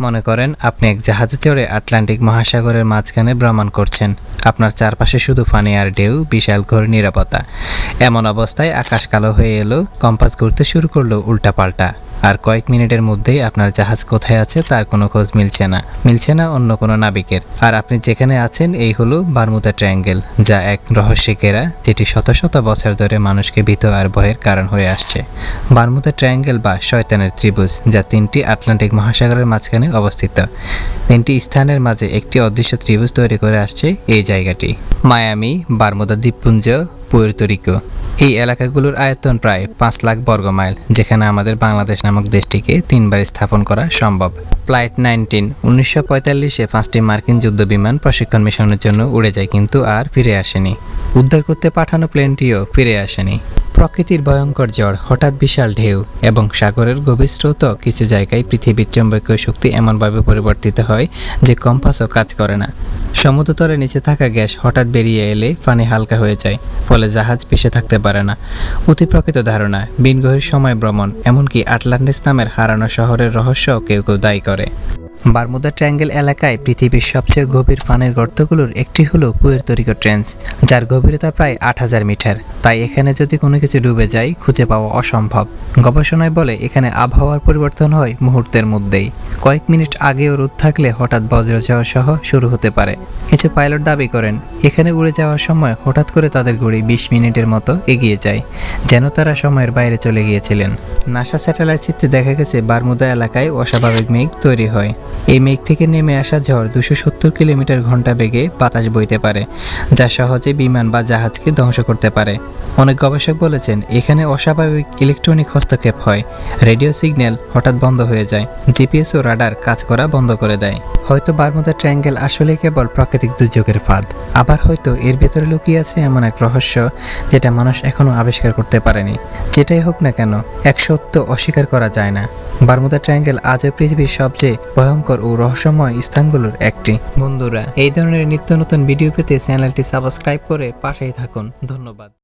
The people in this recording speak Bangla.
মনে করেন, আপনি এক জাহাজে চড়ে আটলান্টিক মহাসাগরের মাঝখানে ভ্রমণ করছেন। আপনার চারপাশে শুধু ফানি আর ঢেউ, বিশাল ঘোর নিরাপত্তা। এমন অবস্থায় আকাশ কালো হয়ে এলো, কম্পাস ঘুরতে শুরু করল উল্টাপাল্টা। আর কয়েক মিনিটের মধ্যেই আপনার জাহাজ কোথায় আছে তার কোনো খোঁজ মিলছে না। মিলছে না অন্য কোনো নাবিকের। আর আপনি যেখানে আছেন, এই হলো বারমুদা ট্রায়াঙ্গেল, যা এক রহস্যে ঘেরা, যেটি শত শত বছর ধরে মানুষকে ভীত আর ভয়ের কারণ হয়ে আসছে। বারমুদা ট্রায়াঙ্গেল বা শয়তানের ত্রিভুজ, যা তিনটি আটলান্টিক মহাসাগরের মাঝখানে অবস্থিত। তিনটি স্থানের মাঝে একটি অদৃশ্য ত্রিভুজ তৈরি করে আসছে এই জায়গাটি। মায়ামি, বারমুদা দ্বীপপুঞ্জ পুয়ের্তোরিকো এই এলাকাগুলোর আয়তন প্রায় পাঁচ লাখ বর্গ মাইল যেখানে আমাদের বাংলাদেশ নামক দেশটিকে তিনবার স্থাপন করা সম্ভব। ফ্লাইট নাইনটিন, উনিশশো পঁয়তাল্লিশে পাঁচটি মার্কিন যুদ্ধ বিমান প্রশিক্ষণ মিশনের জন্য উড়ে যায় কিন্তু আর ফিরে আসেনি। উদ্ধার করতে পাঠানো প্লেনটিও ফিরে আসেনি। প্রকৃতির ভয়ঙ্কর ঝড়, হঠাৎ বিশাল ঢেউ এবং সাগরের গভীর স্রোত কিছু জায়গায় পৃথিবীর চৌম্বকীয় শক্তি এমনভাবে পরিবর্তিত হয় যে কম্পাসও কাজ করে না। সমুদ্রতলে নিচে থাকা গ্যাস হঠাৎ বেরিয়ে এলে পানি হালকা হয়ে যায়, ফলে জাহাজ পিষে থাকতে পারে না। অতিপ্রকৃত ধারণা বিনগ্রহের সময় ভ্রমণ, এমনকি আটলান্টিস নামের হারানো শহরের রহস্য কেউ কেউ দায়ী করে। বারমুদা ট্রায়াঙ্গেল এলাকায় পৃথিবীর সবচেয়ে গভীর পানির গর্তগুলোর একটি হলো পুয়ের্তরিকো ট্রেন্স, যার গভীরতা প্রায় আট হাজার মিটার। তাই এখানে যদি কোনো কিছু ডুবে যায়, খুঁজে পাওয়া অসম্ভব। গবেষণায় বলে, এখানে আবহাওয়ার পরিবর্তন হয় মুহূর্তের মধ্যেই। কয়েক মিনিট আগেও রোদ থাকলে হঠাৎ বজ্রঝড় সহ শুরু হতে পারে। কিছু পাইলট দাবি করেন, এখানে উড়ে যাওয়ার সময় হঠাৎ করে তাদের ঘড়ি বিশ মিনিটের মতো এগিয়ে যায়, যেন তারা সময়ের বাইরে চলে গিয়েছিলেন। নাসা স্যাটেলাইট চিত্রে দেখা গেছে বারমুদা এলাকায় অস্বাভাবিক মেঘ তৈরি হয়। এই মেঘ থেকে নেমে আসা ঝড় দুশো সত্তর কিলোমিটার ঘণ্টা বেগে বাতাস বইতে পারে, যা সহজে বিমান বা জাহাজকে ধ্বংস করতে পারে। অনেক গবেষক বলেছেন, এখানে অস্বাভাবিক ইলেকট্রনিক হস্তক্ষেপ হয়। রেডিও সিগন্যাল হঠাৎ বন্ধ হয়ে যায় জিপিএস ও রাডার কাজ করা বন্ধ করে দেয়। হয়তো বারমুদা ট্রায়াঙ্গেল আসলে কেবল প্রাকৃতিক দুর্যোগের ফাঁদ। আবার হয়তো এর ভেতরে লুকিয়ে আছে এমন এক রহস্য যেটা মানুষ এখনও আবিষ্কার করতে পারেনি। যেটাই হোক না কেন, এক সত্য অস্বীকার করা যায় না। বারমুদা ট্রায়াঙ্গেল আজও পৃথিবীর সবচেয়ে ভয়ঙ্কর ও রহস্যময় স্থানগুলোর একটি। বন্ধুরা, এই ধরনের নিত্য নতুন ভিডিও পেতে চ্যানেলটি সাবস্ক্রাইব করে পাশেই থাকুন। ধন্যবাদ।